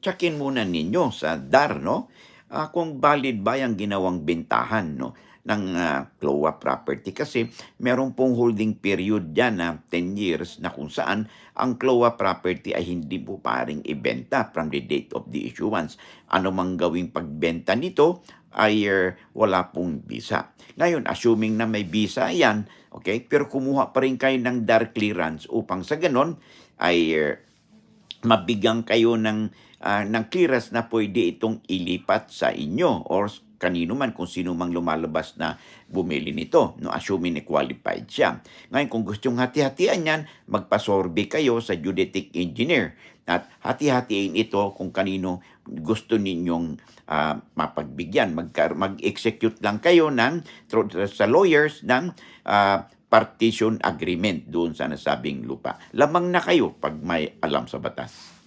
tsakin muna ninyo sa DAR, no? Ah, kung valid ba yung ginawang bentahan, no? ng ah, CLOA property kasi meron pong holding period dyan na 10 years na kung saan ang CLOA property ay hindi po paring ibenta from the date of the issuance. Ano mang gawing pagbenta nito ay er, wala pong visa. Ngayon, assuming na may visa yan, okay, pero kumuha pa rin kayo ng DAR clearance upang sa ganon ay er, mabigyan kayo ng ah, ng clearance na pwede itong ilipat sa inyo or kanino man kung sino mang lumalabas na bumili nito, no, assuming na qualified siya. Ngayon, kung gusto yung hati-hatian yan, magpasorbe kayo sa geodetic engineer at hati-hatiin ito kung kanino gusto ninyong ah, mapagbigyan. Magka- mag-execute lang kayo ng, sa lawyers ng ah, partition agreement doon sa nasabing lupa. Lamang na kayo pag may alam sa batas.